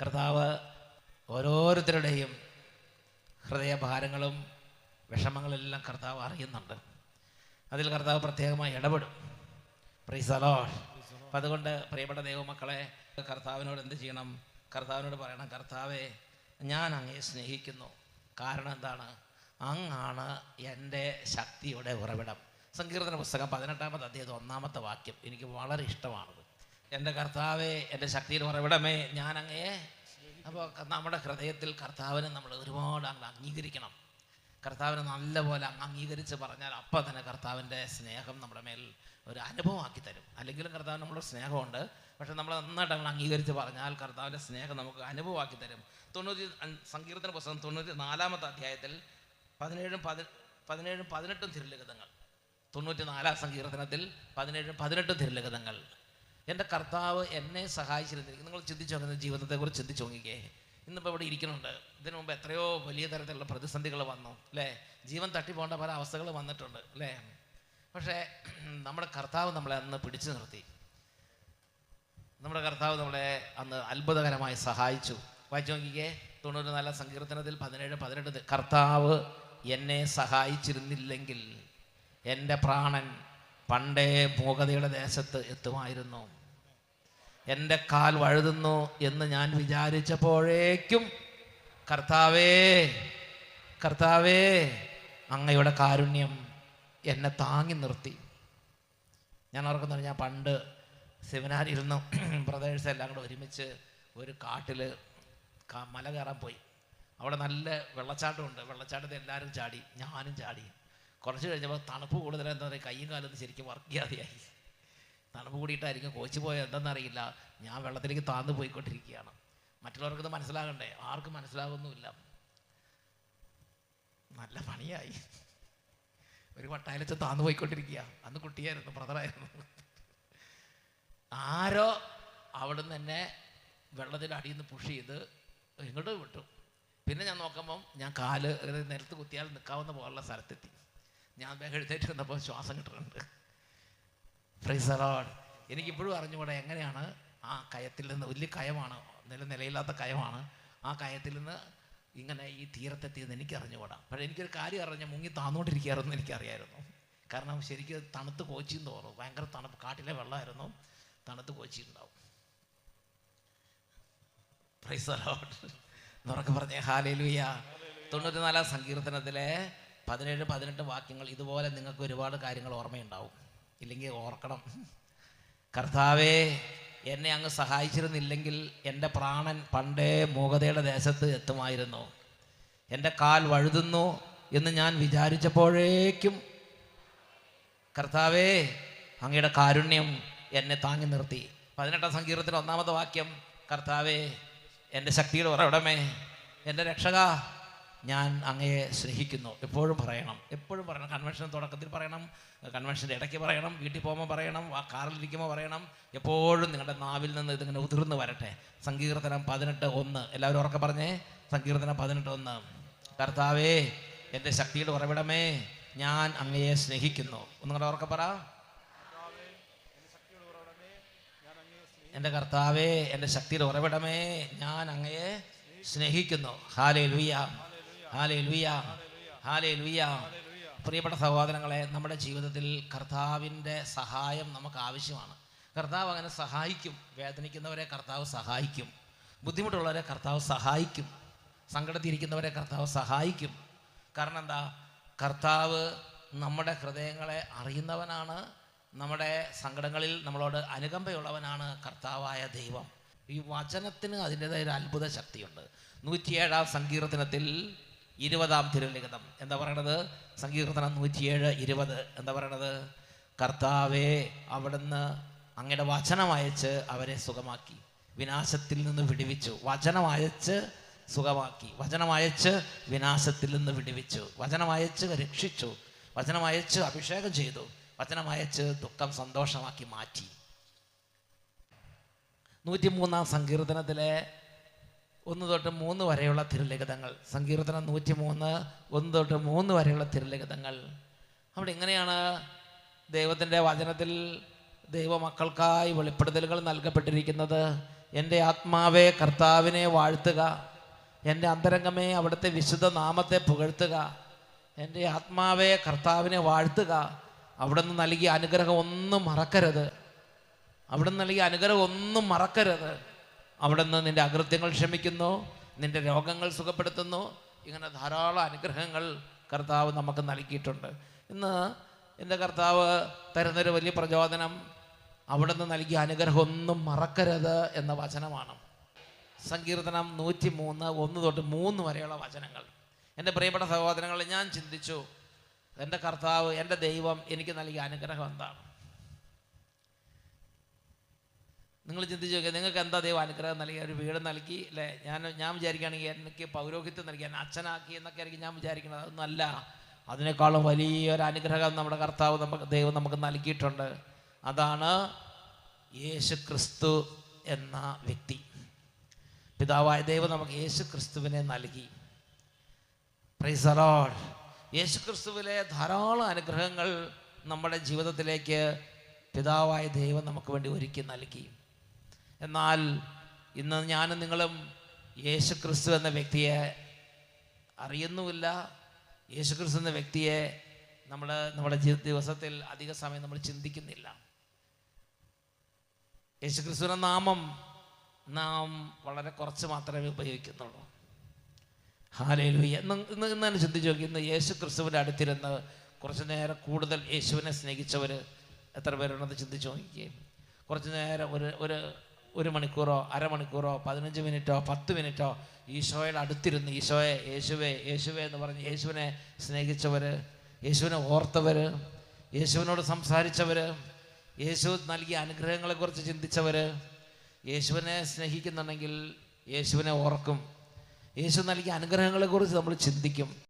കർത്താവ് ഓരോരുത്തരുടെയും ഹൃദയഭാരങ്ങളും വിഷമങ്ങളെല്ലാം കർത്താവ് അറിയുന്നുണ്ട്. അതിൽ കർത്താവ് പ്രത്യേകമായി ഇടപെടും. പ്രീസലോ അപ്പം അതുകൊണ്ട് പ്രിയപ്പെട്ട ദൈവമക്കളെ കർത്താവിനോട് എന്ത് ചെയ്യണം? കർത്താവിനോട് പറയണം കർത്താവെ ഞാൻ അങ്ങയെ സ്നേഹിക്കുന്നു. കാരണം എന്താണ്? അങ്ങാണ് എന്റെ ശക്തിയുടെ ഉറവിടം. സങ്കീർത്തന പുസ്തകം പതിനെട്ടാമത്തെ അധ്യായം ഒന്നാമത്തെ വാക്യം എനിക്ക് വളരെ ഇഷ്ടമാണത് എന്റെ കർത്താവെ എന്റെ ശക്തിയിൽ ഉറവിടമേ ഞാൻ അങ്ങയെ അപ്പോൾ നമ്മുടെ ഹൃദയത്തിൽ കർത്താവിനെ നമ്മൾ ഒരുപാട് അങ്ങ് അംഗീകരിക്കണം. കർത്താവിനെ നല്ലപോലെ അങ്ങ് അംഗീകരിച്ച് പറഞ്ഞാൽ അപ്പം തന്നെ കർത്താവിന്റെ സ്നേഹം നമ്മുടെ മേൽ ഒരു അനുഭവമാക്കി തരും. അല്ലെങ്കിലും കർത്താവ് നമ്മുടെ സ്നേഹമുണ്ട്. പക്ഷെ നമ്മൾ നന്നായിട്ട് അങ്ങ് അംഗീകരിച്ച് പറഞ്ഞാൽ കർത്താവിന്റെ സ്നേഹം നമുക്ക് അനുഭവമാക്കി തരും. തൊണ്ണൂറ്റി സങ്കീർത്തന പുസ്തകം തൊണ്ണൂറ്റി നാലാമത്തെ അധ്യായത്തിൽ പതിനേഴും പതി പതിനേഴും പതിനെട്ടും തിരുലിഖിതങ്ങൾ. തൊണ്ണൂറ്റി നാലാം സങ്കീർത്തനത്തിൽ പതിനേഴും പതിനെട്ടും തിരുലിഖിതങ്ങൾ. എന്റെ കർത്താവ് എന്നെ സഹായിച്ചിരുന്നിരിക്കും നിങ്ങൾ ചിന്തിച്ചു നോക്കുന്ന ജീവിതത്തെക്കുറിച്ച് ചിന്തിച്ചു നോക്കിക്കേ. ഇന്നിപ്പോൾ ഇവിടെ ഇരിക്കുന്നുണ്ട്. ഇതിനു മുമ്പ് എത്രയോ വലിയ തരത്തിലുള്ള പ്രതിസന്ധികൾ വന്നു അല്ലേ? ജീവൻ തട്ടിപ്പോണ്ട പല അവസ്ഥകൾ വന്നിട്ടുണ്ട് അല്ലേ? പക്ഷേ നമ്മുടെ കർത്താവ് നമ്മളെ അന്ന് പിടിച്ചു നിർത്തി. നമ്മുടെ കർത്താവ് നമ്മളെ അന്ന് അത്ഭുതകരമായി സഹായിച്ചു. വായിച്ചു നോക്കിക്കേ തൊണ്ണൂറ് നല്ല സങ്കീർത്തനത്തിൽ പതിനേഴ് പതിനെട്ട് കർത്താവ് എന്നെ സഹായിച്ചിരുന്നില്ലെങ്കിൽ എന്റെ പ്രാണൻ പണ്ടേ മൂകതയുടെ ദേശത്ത് എത്തുമായിരുന്നു. എന്റെ കാൽ വഴുതുന്നു എന്ന് ഞാൻ വിചാരിച്ചപ്പോഴേക്കും കർത്താവേ കർത്താവേ അങ്ങയുടെ കാരുണ്യം എന്നെ താങ്ങി നിർത്തി. ഞാൻ ഓർക്കുന്നുണ്ട് ഞാൻ പണ്ട് സെമിനാരിരുന്നു ബ്രദേഴ്സ് എല്ലാം കൂടെ ഒരുമിച്ച് ഒരു കാട്ടിൽ മല കയറാൻ പോയി. അവിടെ നല്ല വെള്ളച്ചാട്ടമുണ്ട്. വെള്ളച്ചാട്ടത്തിൽ എല്ലാവരും ചാടി ഞാനും ചാടി. കുറച്ച് കഴിഞ്ഞപ്പോൾ തണുപ്പ് കൂടുതൽ എന്താ പറയുക കയ്യും കാലത്ത് ശരിക്കും വർക്ക് ചെയ്യാതെയായി. തണുപ്പ് കൂടിയിട്ടായിരിക്കും കോച്ച് പോയത്. എന്തെന്നറിയില്ല ഞാൻ വെള്ളത്തിലേക്ക് താന്ന് പോയിക്കൊണ്ടിരിക്കുകയാണ്. മറ്റുള്ളവർക്കത് മനസ്സിലാകണ്ടേ? ആർക്കും മനസ്സിലാകുന്നുമില്ല നല്ല പണിയായി. ഒരു വട്ടായാലും താന്നു പോയിക്കൊണ്ടിരിക്കുക. അന്ന് കുട്ടിയായിരുന്നു ബ്രദറായിരുന്നു. ആരോ അവിടുന്ന് എന്നെ വെള്ളത്തിൽ അടിയിൽ നിന്ന് പുഷ് ചെയ്ത് ഇങ്ങോട്ട് വിട്ടു. പിന്നെ ഞാൻ നോക്കുമ്പം ഞാൻ കാൽ നിരത്ത് കുത്തിയാൽ നിൽക്കാവുന്ന പോലുള്ള സ്ഥലത്തെത്തി. ഞാൻ വേഗം എഴുന്നേറ്റ് വന്നപ്പോൾ ശ്വാസം കിട്ടുന്നുണ്ട്. ഫ്രീസറോഡ് എനിക്കിപ്പോഴും അറിഞ്ഞുകൂടെ എങ്ങനെയാണ് ആ കയത്തിൽ നിന്ന് വലിയ കയമാണ് നില നിലയില്ലാത്ത കയമാണ്. ആ കയത്തിൽ നിന്ന് ഇങ്ങനെ ഈ തീരത്തെത്തിയെന്ന് എനിക്ക് അറിഞ്ഞുകൂടാ പക്ഷേ എനിക്കൊരു കാര്യം അറിഞ്ഞ മുങ്ങി താന്നുകൊണ്ടിരിക്കുകയായിരുന്നു എനിക്കറിയായിരുന്നു. കാരണം ശരിക്കും തണുത്ത് കോച്ചിന്ന് തോന്നും ഭയങ്കര തണുപ്പ് കാട്ടിലെ വെള്ളമായിരുന്നു. തണുത്ത് കോച്ചിട്ടുണ്ടാവും എന്നൊക്കെ പറഞ്ഞേ ഹാലേലുയ തൊണ്ണൂറ്റിനാലാം സങ്കീർത്തനത്തിലെ പതിനേഴ് പതിനെട്ട് വാക്യങ്ങൾ ഇതുപോലെ നിങ്ങൾക്ക് ഒരുപാട് കാര്യങ്ങൾ ഓർമ്മയുണ്ടാവും. ഇല്ലെങ്കിൽ ഓർക്കണം. കർത്താവേ എന്നെ അങ്ങ് സഹായിച്ചിരുന്നില്ലെങ്കിൽ എന്റെ പ്രാണൻ പണ്ടേ മൂകതയുടെ ദേശത്ത് എത്തുമായിരുന്നു. എന്റെ കാൽ വഴുതുന്നു എന്ന് ഞാൻ വിചാരിച്ചപ്പോഴേക്കും കർത്താവേ അങ്ങയുടെ കാരുണ്യം എന്നെ താങ്ങി നിർത്തി. പതിനെട്ടാം സങ്കീർത്തിന്റെ ഒന്നാമത്തെ വാക്യം കർത്താവേ എന്റെ ശക്തിയുടെ ഉറവിടമേ എന്റെ രക്ഷക ഞാൻ അങ്ങയെ സ്നേഹിക്കുന്നു. എപ്പോഴും പറയണം. എപ്പോഴും പറയണം. കൺവെൻഷൻ തുടക്കത്തിൽ പറയണം. കൺവെൻഷന്റെ ഇടയ്ക്ക് പറയണം. വീട്ടിൽ പോകുമ്പോൾ പറയണം. കാറിലിരിക്കുമ്പോൾ പറയണം. എപ്പോഴും നിങ്ങളുടെ നാവിൽ നിന്ന് ഇതിങ്ങനെ ഉതിർന്ന് വരട്ടെ. സങ്കീർത്തനം പതിനെട്ട് ഒന്ന്. എല്ലാവരും ഉറക്കെ പറഞ്ഞേ? സങ്കീർത്തനം പതിനെട്ട് ഒന്ന്. കർത്താവേ എന്റെ ശക്തിയുടെ ഉറവിടമേ ഞാൻ അങ്ങയെ സ്നേഹിക്കുന്നു. ഒന്നുകൂടെ ഉറക്കെ പറ. എന്റെ കർത്താവേ എന്റെ ശക്തിയുടെ ഉറവിടമേ ഞാൻ അങ്ങയെ സ്നേഹിക്കുന്നു. ഹാലേ ലുയ്യ പ്രിയപ്പെട്ട സഹോദരങ്ങളെ നമ്മുടെ ജീവിതത്തിൽ കർത്താവിന്റെ സഹായം നമുക്ക് ആവശ്യമാണ്. കർത്താവ് അങ്ങനെ സഹായിക്കും. വേദനിക്കുന്നവരെ കർത്താവ് സഹായിക്കും. ബുദ്ധിമുട്ടുള്ളവരെ കർത്താവ് സഹായിക്കും. സങ്കടത്തിരിക്കുന്നവരെ കർത്താവ് സഹായിക്കും. കാരണം എന്താ? കർത്താവ് നമ്മുടെ ഹൃദയങ്ങളെ അറിയുന്നവനാണ്. നമ്മുടെ സങ്കടങ്ങളിൽ നമ്മളോട് അനുകമ്പയുള്ളവനാണ് കർത്താവായ ദൈവം. ഈ വചനത്തിന് അതിന്റെതായ ഒരു അത്ഭുത ശക്തിയുണ്ട്. നൂറ്റിയേഴാം സങ്കീർത്തനത്തിൽ ഇരുപതാം തിരുലിഖിതം. എന്താ പറയണത്? സങ്കീർത്തനം നൂറ്റിയേഴ് ഇരുപത്. എന്താ പറയണത്? കർത്താവെ അവിടുന്ന് അങ്ങയുടെ വചനം അയച്ച് അവരെ സുഖമാക്കി. വിനാശത്തിൽ നിന്ന് വിടുവിച്ചു. വചനം അയച്ച് സുഖമാക്കി. വചനം അയച്ച് വിനാശത്തിൽ നിന്ന് വിടുവിച്ചു. വചനം അയച്ച് രക്ഷിച്ചു. വചനം അയച്ച് അഭിഷേകം ചെയ്തു. വചനം അയച്ച് ദുഃഖം സന്തോഷമാക്കി മാറ്റി. നൂറ്റിമൂന്നാം സങ്കീർത്തനത്തിലെ ഒന്ന് തൊട്ട് മൂന്ന് വരെയുള്ള തിരുലിഖിതങ്ങൾ. സങ്കീർത്തനം നൂറ്റി മൂന്ന് ഒന്ന് തൊട്ട് മൂന്ന് വരെയുള്ള തിരുലിഖിതങ്ങൾ. അവിടെ ഇങ്ങനെയാണ് ദൈവത്തിന്റെ വചനത്തിൽ ദൈവമക്കൾക്കായി വെളിപ്പെടുത്തലുകൾ നൽകപ്പെട്ടിരിക്കുന്നത്. എന്റെ ആത്മാവെ കർത്താവിനെ വാഴ്ത്തുക. എന്റെ അന്തരംഗമേ അവിടുത്തെ വിശുദ്ധ നാമത്തെ പുകഴ്ത്തുക. എന്റെ ആത്മാവെ കർത്താവിനെ വാഴ്ത്തുക. അവിടുന്ന് നൽകിയ അനുഗ്രഹം ഒന്നും മറക്കരുത്. അവിടുന്ന് നൽകിയ അനുഗ്രഹം ഒന്നും മറക്കരുത്. അവിടുന്ന് നിന്റെ അകൃത്യങ്ങൾ ക്ഷമിക്കുന്നു നിന്റെ രോഗങ്ങൾ സുഖപ്പെടുത്തുന്നു. ഇങ്ങനെ ധാരാളം അനുഗ്രഹങ്ങൾ കർത്താവ് നമുക്ക് നൽകിയിട്ടുണ്ട്. ഇന്ന് എന്റെ കർത്താവ് തരുന്നൊരു വലിയ പ്രചോദനം അവിടുന്ന് നൽകിയ അനുഗ്രഹം ഒന്നും മറക്കരുത് എന്ന വചനമാണ്. സങ്കീർത്തനം നൂറ്റി മൂന്ന് ഒന്ന് തൊട്ട് മൂന്ന് വരെയുള്ള വചനങ്ങൾ. എന്റെ പ്രിയപ്പെട്ട സഹോദരങ്ങളെ ഞാൻ ചിന്തിച്ചു എന്റെ കർത്താവ് എന്റെ ദൈവം എനിക്ക് നൽകിയ അനുഗ്രഹം എന്താണ്? നിങ്ങൾ ചിന്തിച്ച് നോക്കിയാൽ നിങ്ങൾക്ക് എന്താ ദൈവം അനുഗ്രഹം നൽകി ഒരു വീട് നൽകി അല്ലേ? ഞാൻ ഞാൻ വിചാരിക്കുകയാണെങ്കിൽ എനിക്ക് പൗരോഹിത്യം നൽകി എന്നെ അച്ഛനാക്കി എന്നൊക്കെ ആയിരിക്കും ഞാൻ വിചാരിക്കുന്നത് അതൊന്നുമല്ല. അതിനേക്കാളും വലിയൊരു അനുഗ്രഹം നമ്മുടെ കർത്താവ് നമുക്ക് ദൈവം നമുക്ക് നൽകിയിട്ടുണ്ട്. അതാണ് യേശു ക്രിസ്തു എന്ന വ്യക്തി. പിതാവായ ദൈവം നമുക്ക് യേശു ക്രിസ്തുവിനെ നൽകി പ്രൈസറോൾ യേശു ക്രിസ്തുവിലെ ധാരാളം അനുഗ്രഹങ്ങൾ നമ്മുടെ ജീവിതത്തിലേക്ക് പിതാവായ ദൈവം നമുക്ക് വേണ്ടി ഒരുക്കി നൽകി. എന്നാൽ ഇന്ന് ഞാനും നിങ്ങളും യേശു ക്രിസ്തു എന്ന വ്യക്തിയെ അറിയുന്നുമില്ല. യേശു ക്രിസ്തു എന്ന വ്യക്തിയെ നമ്മൾ നമ്മുടെ ദിവസത്തിൽ അധിക സമയം നമ്മൾ ചിന്തിക്കുന്നില്ല. യേശു ക്രിസ്തുവിന്റെ നാമം നാം വളരെ കുറച്ച് മാത്രമേ ഉപയോഗിക്കുന്നുള്ളൂ. ഹാലേലുയ്യ ഇന്ന് ഇന്ന് ഇന്ന് തന്നെ ചിന്തിച്ച് നോക്കി. ഇന്ന് യേശു ക്രിസ്തുവിന്റെ അടുത്തിരുന്ന് കുറച്ച് നേരം കൂടുതൽ യേശുവിനെ സ്നേഹിച്ചവർ എത്ര പേരുണ്ടെന്ന് ചിന്തിച്ച് നോക്കിക്കുകയും കുറച്ച് നേരം ഒരു ഒരു ഒരു മണിക്കൂറോ അരമണിക്കൂറോ പതിനഞ്ച് മിനിറ്റോ പത്ത് മിനിറ്റോ ഈശോയുടെ അടുത്തിരുന്ന് ഈശോയെ യേശുവേ യേശുവേ എന്ന് പറഞ്ഞ് യേശുവിനെ സ്നേഹിച്ചവർ യേശുവിനെ ഓർത്തവർ യേശുവിനോട് സംസാരിച്ചവർ യേശു നൽകിയ അനുഗ്രഹങ്ങളെക്കുറിച്ച് ചിന്തിച്ചവർ യേശുവിനെ സ്നേഹിക്കുന്നുണ്ടെങ്കിൽ യേശുവിനെ ഓർക്കും. യേശു നൽകിയ അനുഗ്രഹങ്ങളെക്കുറിച്ച് നമ്മൾ ചിന്തിക്കും.